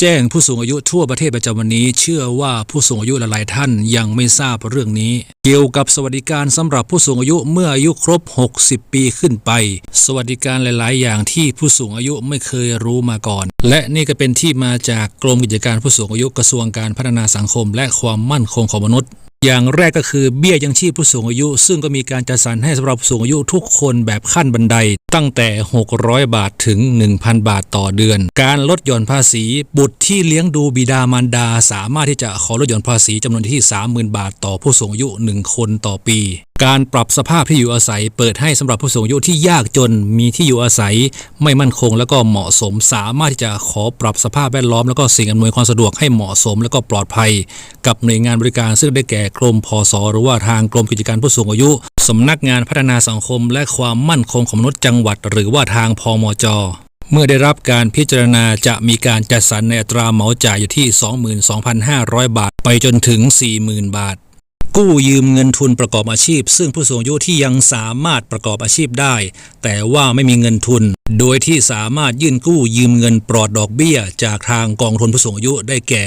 แจ้งผู้สูงอายุทั่วประเทศประจำวันนี้ เชื่อว่าผู้สูงอายุหลายๆท่านยังไม่ทราบเรื่องนี้ เกี่ยวกับสวัสดิการสำหรับผู้สูงอายุเมื่ออายุครบ 60 ปีขึ้นไป สวัสดิการหลาย ๆ อย่างที่ผู้สูงอายุไม่เคยรู้มาก่อน และนี่ก็เป็นที่มาจากกรมกิจการผู้สูงอายุกระทรวงการพัฒนาสังคม และความมั่นคงของมนุษย์อย่างแรกก็คือเบี้ยยังชีพผู้สูงอายุ ซึ่งก็มีการจัดสรรให้สำหรับผู้สูงอายุทุกคนแบบขั้นบันได ตั้งแต่ 600 บาทถึง 1,000 บาทต่อเดือน การลดหย่อนภาษี บุตรที่เลี้ยงดูบิดามารดา สามารถที่จะขอลดหย่อนภาษีจำนวนที่ 30,000 บาทต่อผู้สูงอายุ 1 คนต่อปี การปรับสภาพที่อยู่อาศัย เปิดให้สำหรับผู้สูงอายุที่ยากจนมีที่อยู่อาศัย ไม่มั่นคงแล้วก็เหมาะสม สามารถที่จะขอปรับสภาพแวดล้อมแล้วก็สิ่งอำนวยความสะดวกให้เหมาะสม แล้วก็ปลอดภัย กับหน่วยงานบริการซึ่งได้แก่กรมพศหรือว่าทางกรมกิจการผู้สูงอายุสำนักงานพัฒนาสังคม และความมั่นคงของมนุษย์จังหวัด หรือว่าทางพมจเมื่อได้รับการพิจารณาจะมีการจัดสรรในอัตราเหมาจ่ายอยู่ที่ 22,500 บาท ไปจนถึง 40,000 บาท กู้ยืมเงินทุนประกอบอาชีพ ซึ่งผู้สูงอายุที่ยังสามารถประกอบอาชีพได้ แต่ว่าไม่มีเงินทุน โดยที่สามารถยื่นกู้ยืมเงินปลอดดอกเบี้ย จากทางกองทุนผู้สูงอายุได้แก่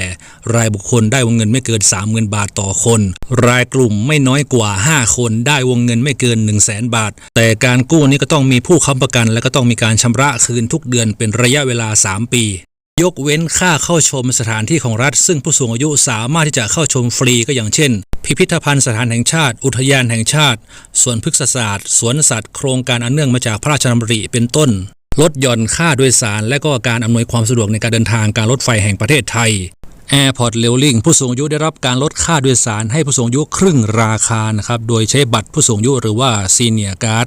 รายบุคคลได้วงเงินไม่เกิน 30,000 บาทต่อคน รายกลุ่มไม่น้อยกว่า 5 คนได้วงเงินไม่เกิน 1 0 0 0 0แบาท แต่การกู้นี้ก็ต้องมีผู้ค้ำประกัน และก็ต้องมีการชำระคืนทุกเดือนเป็นระยะเวลา 3 ปียกเว้นค่าเข้าชมสถานที่ของรัฐ ซึ่งผู้สูงอายุสามารถที่จะเข้าชมฟรีก็อย่างเช่น พิพิธภัณฑ์สถานแห่งชาติ อุทยานแห่งชาติ สวนพฤกษศาสตร์ สวนสัตว์ โครงการอันเนื่องมาจากพระราชดำริเป็นต้น ลดหย่อนค่าโดยสาร และก็การอำนวยความสะดวกในการเดินทางการรถไฟแห่งประเทศไทย Airport r a i l i n g ผู้สูงอายุได้รับการลดค่าโดยสารให้ผู้สูงอายุครึ่งราคานะครับโดยใช้บัตรผู้สูงอายุหรือว่า Senior Card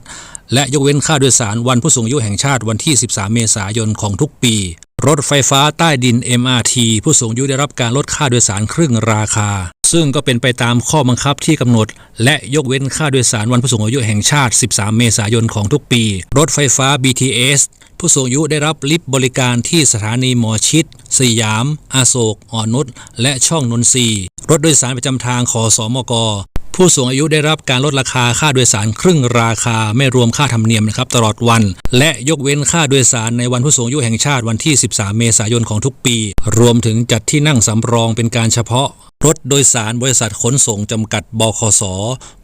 และยกเว้นค่าโดยสารวันผู้สูงอายุแห่งชาติวันที่ 13 เมษายนของทุกปี รถไฟฟ้าใต้ดิน MRT ผู้สูงอายุได้รับการลดค่าโดยสารครึ่งราคา ซึ่งก็เป็นไปตามข้อบังคับที่กำหนด และยกเว้นค่าโดยสารวันผู้สูงอายุแห่งชาติ 13 เมษายนของทุกปี รถไฟฟ้า BTS ผู้สูงอายุได้รับลิฟต์บริการที่สถานีหมอชิดสยาม อโศก อ่อนนุช และช่องนนทรีรถโดยสารประจำทางขอสอมก ผู้สูงอายุได้รับการลดราคาค่าโดยสารครึ่งราคาไม่รวมค่าธรรมเนียมนะครับตลอดวัน และยกเว้นค่าโดยสารในวันผู้สูงอายุแห่งชาติวันที่ 13 เมษายนของทุกปี รวมถึงจัดที่นั่งสำรองเป็นการเฉพาะรถโดยสารบริษัทขนส่งจำกัดบคส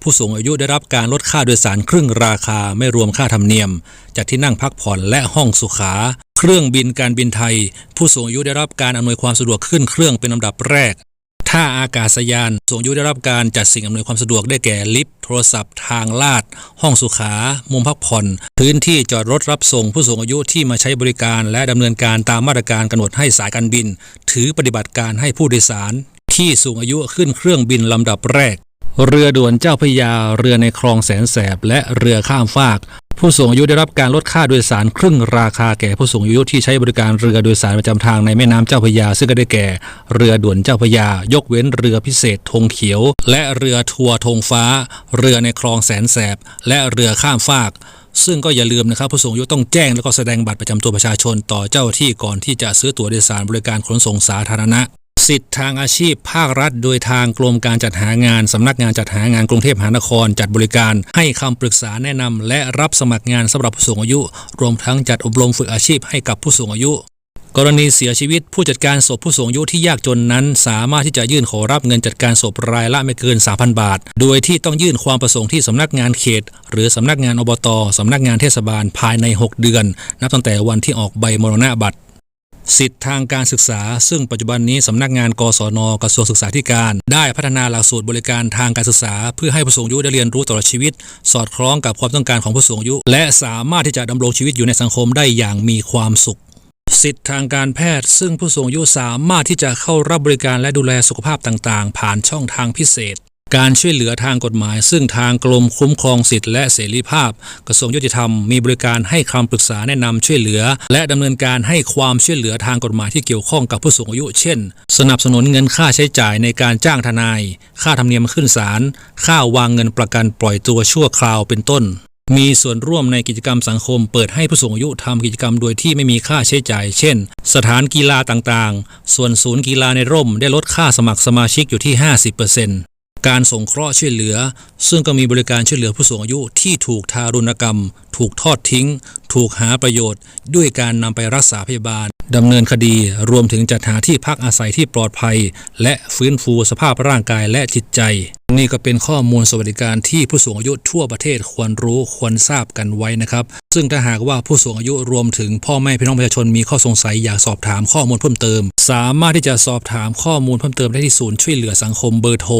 ผู้สูงอายุได้รับการลดค่าโดยสารครึ่งราคาไม่รวมค่าธรรมเนียม จัดที่นั่งพักผ่อนและห้องสุขา เครื่องบินการบินไทย ผู้สูงอายุได้รับการอำนวยความสะดวกขึ้นเครื่องเป็นลำดับแรก ท่าอากาศยานสูงอายุได้รับการจัดสิ่งอำนวยความสะดวกได้แก่ลิฟต์โทรศัพท์ทางลาด ห้องสุขา มุมพักผ่อน พื้นที่จอดรถรับส่งผู้สูงอายุที่มาใช้บริการ และดำเนินการตามมาตรการกำหนดให้สายการบิน ถือปฏิบัติการให้ผู้โดยสาร ที่สูงอายุขึ้นเครื่องบินลำดับแรก เรือด่วนเจ้าพยา เรือในคลองแสนแสบ และเรือข้ามฟาก ผู้สูงอายุได้รับการลดค่าโดยสารครึ่งราคาแก่ผู้สูงอายุที่ใช้บริการเรือโดยสารประจำทางในแม่น้ำเจ้าพยา ซึ่งก็ได้แก่ เรือด่วนเจ้าพยา ยกเว้นเรือพิเศษธงเขียว และเรือทัวร์ธงฟ้า เรือในคลองแสนแสบ และเรือข้ามฟากซึ่งก็อย่าลืมนะครับผู้สูงอายุต้องแจ้งแล้วก็แสดงบัตรประจำตัวประชาชนต่อเจ้าที่ก่อนที่จะซื้อตั๋วโดยสารบริการขนส่งสาธารณะ สิทธิ์ทางอาชีพภาครัฐ โดยทางกรมการจัดหางานสำนักงานจัดหางานกรุงเทพมหานคร จัดบริการให้คำปรึกษาแนะนำและรับสมัครงานสำหรับผู้สูงอายุ รวมทั้งจัดอบรมฝึกอาชีพให้กับผู้สูงอายุกรณีเสียชีวิตผู้จัดการศพผู้สูงอายุที่ยากจนนั้น สามารถที่จะยื่นขอรับเงินจัดการศพรายละไม่เกิน 3,000 บาท โดยที่ต้องยื่นความประสงค์ที่สำนักงานเขต หรือสำนักงานอบตสำนักงานเทศบาลภายใน 6 เดือน นับตั้งแต่วันที่ออกใบมรณบัตร สิทธิทางการศึกษา ซึ่งปัจจุบันนี้สำนักงานกศนกระทรวงศึกษาธิการ ได้พัฒนาหลักสูตรบริการทางการศึกษา เพื่อให้ผู้สูงอายุได้เรียนรู้ตลอดชีวิต สอดคล้องกับความต้องการของผู้สูงอายุ และสามารถที่จะดำรงชีวิตอยู่ในสังคมได้อย่างมีความสุขสิทธิทางการแพทย์ ซึ่งผู้สูงอายุสามารถที่จะเข้ารับบริการและดูแลสุขภาพต่างๆ ผ่านช่องทางพิเศษ การช่วยเหลือทางกฎหมาย ซึ่งทางกรมคุ้มครองสิทธิและเสรีภาพ กระทรวงยุติธรรมมีบริการให้คำปรึกษาแนะนำช่วยเหลือ และดำเนินการให้ความช่วยเหลือทางกฎหมายที่เกี่ยวข้องกับผู้สูงอายุ เช่น สนับสนุนเงินค่าใช้จ่ายในการจ้างทนาย ค่าธรรมเนียมขึ้นศาลค่าวางเงินประกันปล่อยตัวชั่วคราวเป็นต้นมีส่วนร่วมในกิจกรรมสังคม เปิดให้ผู้สูงอายุทำกิจกรรมโดยที่ไม่มีค่าใช้จ่าย เช่น สถานกีฬาต่างๆ ส่วนศูนย์กีฬาในร่มได้ลดค่าสมัครสมาชิกอยู่ที่ 50% การสงเคราะห์ช่วยเหลือ ซึ่งก็มีบริการช่วยเหลือผู้สูงอายุที่ถูกทารุณกรรม ถูกทอดทิ้ง ถูกหาประโยชน์ ด้วยการนำไปรักษาพยาบาล ดำเนินคดีรวมถึงจัดหาที่พักอาศัยที่ปลอดภัย และฟื้นฟูสภาพร่างกายและจิตใจ นี่ก็เป็นข้อมูลสวัสดิการที่ผู้สูงอายุทั่วประเทศควรรู้ควรทราบกันไว้นะครับ ซึ่งถ้าหากว่าผู้สูงอายุรวมถึงพ่อแม่พี่น้องประชาชนมีข้อสงสัยอยากสอบถามข้อมูลเพิ่มเติม สามารถที่จะสอบถามข้อมูลเพิ่มเติมได้ที่ศูนย์ช่วยเหลือสังคมเบอร์โทร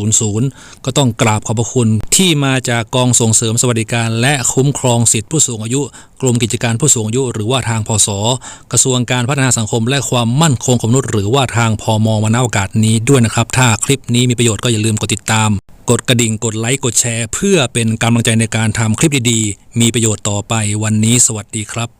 1300 ก็ต้องกราบขอบพระคุณที่มาจากกองส่งเสริมสวัสดิการ และคุ้มครองสิทธิผู้สูงอายุ กรมกิจการผู้สูงอายุ หรือว่าทางพศกระทรวงการพัฒนาสังคม และความมั่นคงของมนุษย์หรือว่าทางพมมาณโอกาสนี้ด้วยนะครับ ถ้าคลิปนี้มีประโยชน์ก็อย่าลืมกดติดตาม กดกระดิ่งกดไลค์กดแชร์ เพื่อเป็นกำลังใจในการทำคลิปดีๆ มีประโยชน์ต่อไปวันนี้ สวัสดีครับ